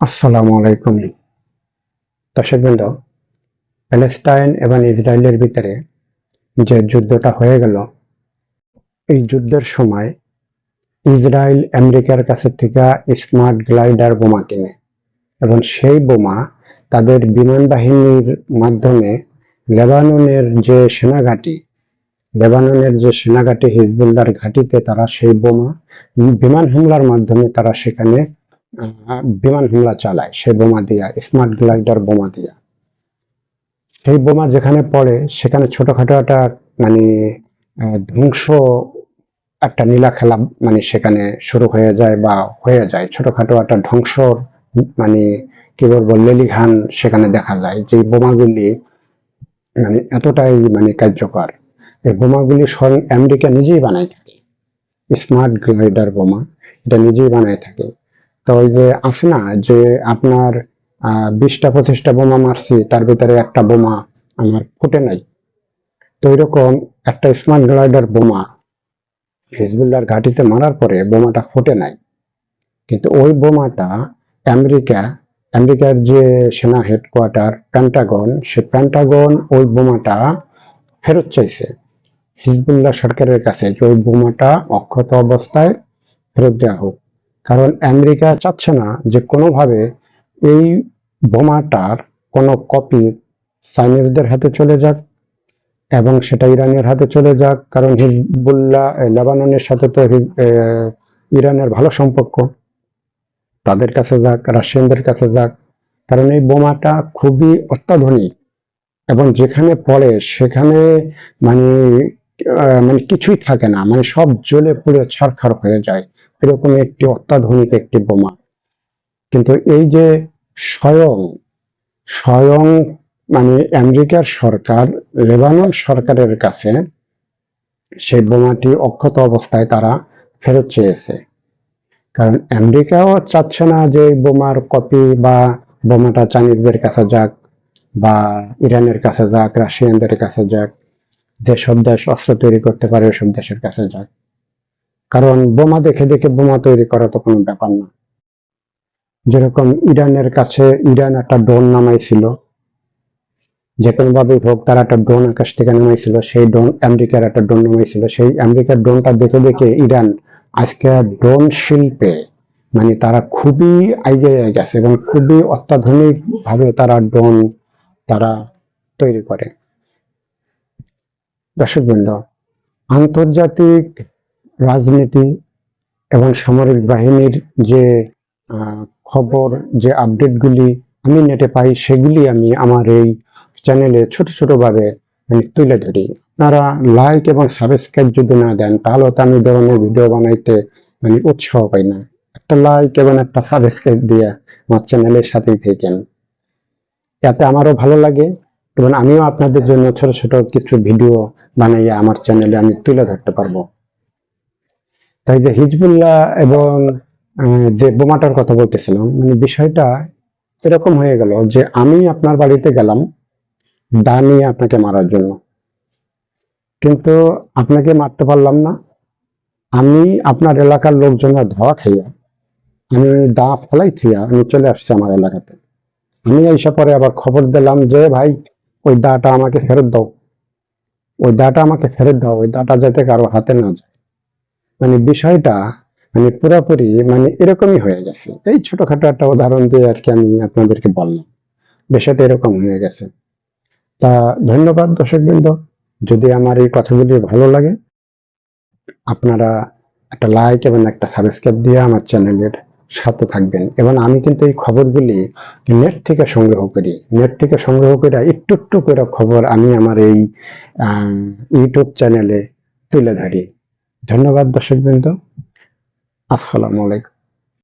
আসসালামু আলাইকুম। দর্শকবৃন্দ, প্যালেস্টাইন এবং ইসরায়েলের ভিতরে যে যুদ্ধটা হয়ে গেল, এই যুদ্ধের সময় ইসরায়েল আমেরিকার কাছে থেকে স্মার্ট গ্লাইডার বোমা কিনে এবং সেই বোমা তাদের বিমান বাহিনীর মাধ্যমে লেবাননের যে সেনাঘাঁটি, লেবাননের যে সেনাঘাঁটি হিজবুল্লার ঘাঁটিতে তারা সেই বোমা, বিমান হামলার মাধ্যমে তারা সেখানে বিমান হামলা চালায় সেই বোমা দিয়া স্মার্ট গ্লাইডার বোমা দিয়া। সেই বোমা যেখানে পড়ে, সেখানে ছোটখাটো একটা মানে ধ্বংস একটা নীলা খেলা মানে সেখানে শুরু হয়ে যায় বা হয়ে যায়। ছোটখাটো একটা ধ্বংসর মানে কি বলব লেলিঘান সেখানে দেখা যায় যে বোমাগুলি মানে এতটাই মানে কার্যকর। এই বোমাগুলি স্বয়ং আমেরিকা নিজেই বানায় থাকে। স্মার্ট গ্লাইডার বোমা, এটা নিজেই বানায় থাকে। তো ওই যে আছে না যে আপনার বিশটা পঁচিশটা বোমা মারছি, তার ভিতরে একটা বোমা আমার ফুটে নাই। তো এরকম একটা স্মার্ট গ্লাইডার বোমা হিজবুল্লাহর ঘাঁটিতে মারার পরে বোমাটা ফুটে নাই। কিন্তু ওই বোমাটা আমেরিকা, আমেরিকার যে সেনা হেডকোয়ার্টার প্যান্টাগন সে প্যান্টাগন ওই বোমাটা ফেরত চাইছে। হিজবুল্লাহ সরকারের কাছে যে ওই বোমাটা অক্ষত অবস্থায় ফেরত দেওয়া হোক। কারণ আমেরিকা চাচ্ছে না যে কোনোভাবে এই বোমাটার কোনো কপি চাইনিজদের হাতে চলে যাক এবং সেটা ইরানের হাতে চলে যাক। কারণ হিজবুল্লাহ লেবাননের সাথে তো ইরানের ভালো সম্পর্ক। তাদের কাছে যাক, রাশিয়ানদের কাছে যাক। কারণ এই বোমাটা খুবই অত্যাধুনিক এবং যেখানে পড়ে সেখানে মানে মানে কিছুই থাকে না। মানে সব জ্বলে পুড়ে ছারখার হয়ে যায়। এরকম একটি অত্যাধুনিক একটি বোমা। কিন্তু এই যে স্বয়ং স্বয়ং মানে আমেরিকার সরকার, লেবানন সরকারের কাছে সেই বোমাটি অক্ষত অবস্থায় তারা ফেরত চেয়েছে। কারণ আমেরিকাও চাচ্ছে না যে বোমার কপি বা বোমাটা চাইনিজদের কাছে যাক বা ইরানের কাছে যাক, রাশিয়ানদের কাছে যাক। যেসব দেশ অস্ত্র তৈরি করতে পারে ওইসব দেশের কাছে যাক কারণ বোমা দেখে দেখে বোমা তৈরি করা তো কোনো ব্যাপার না। যেরকম ইরানের কাছে, ইরান একটা ড্রোন নামাইছিল। যে কোনো ভাবে হোক, তারা একটা ড্রোন আকাশ থেকে নামাইছিল। সেই ড্রোন আমেরিকার একটা ড্রোন নামাইছিল। সেই আমেরিকার ড্রোনটা দেখে দেখে ইরান আজকে ড্রোন শিল্পে মানে তারা খুবই এগিয়ে গেছে এবং খুবই অত্যাধুনিক ভাবে তারা ড্রোন তারা তৈরি করে। দর্শকবৃন্দ, আন্তর্জাতিক রাজনীতি এবং সামরিক বাহিনীর যে খবর, যে আপডেটগুলি আমি নেটে পাই, সেগুলি আমি আমার এই চ্যানেলে ছোট ছোট ভাবে আমি তুলে ধরি। আপনারা লাইক এবং সাবস্ক্রাইব যদি না দেন, তাহলে তো আমি ধরনের ভিডিও বানাইতে মানে উৎসাহ পাই না। একটা লাইক এবং একটা সাবস্ক্রাইব দিয়ে আমার চ্যানেলের সাথেই থাকেন। যাতে আমারও ভালো লাগে এবং আমিও আপনাদের জন্য ছোট ছোট কিছু ভিডিও বানাইয়া আমার চ্যানেলে আমি তুলে ধরতে পারব। তাই যে হিজবুল্লাহ এবং যে বোমাটার কথা বলতেছিলাম মানে বিষয়টা এরকম হয়ে গেল যে আমি আপনার বাড়িতে গেলাম দা নিয়ে আপনাকে মারার জন্য। কিন্তু আপনাকে মারতে পারলাম না। আমি আপনার এলাকার লোকজনের ধোয়া খাইয়া, আমি দা ফলাই থিয়া আমি চলে আসছি আমার এলাকাতে। আমি এসে পরে আবার খবর দিলাম যে, ভাই, ওই দাটা আমাকে ফেরত দাও। ওই দাটা আমাকে ফেরত দাও, ওই দাটা যাতে কারও হাতে না যায়। মানে বিষয়টা মানে পুরোপুরি মানে এরকমই হয়ে গেছে। এই ছোটখাটো একটা উদাহরণ দিয়ে আর কি আমি আপনাদেরকে বললাম। বিষয়টা এরকম হয়ে গেছে। তা ধন্যবাদ দর্শকবৃন্দ। যদি আমার এই কথাগুলি ভালো লাগে, আপনারা একটা লাইক এবং একটা সাবস্ক্রাইব দিয়ে আমার চ্যানেলের সাথে থাকবেন। এবং আমি কিন্তু এই খবরগুলি নেট থেকে সংগ্রহ করি। নেট থেকে সংগ্রহ করে একটু একটু করে খবর আমি আমার এই ইউটিউব চ্যানেলে তুলে ধরি। ধন্যবাদ দর্শকবৃন্দ। আসসালামু আলাইকুম।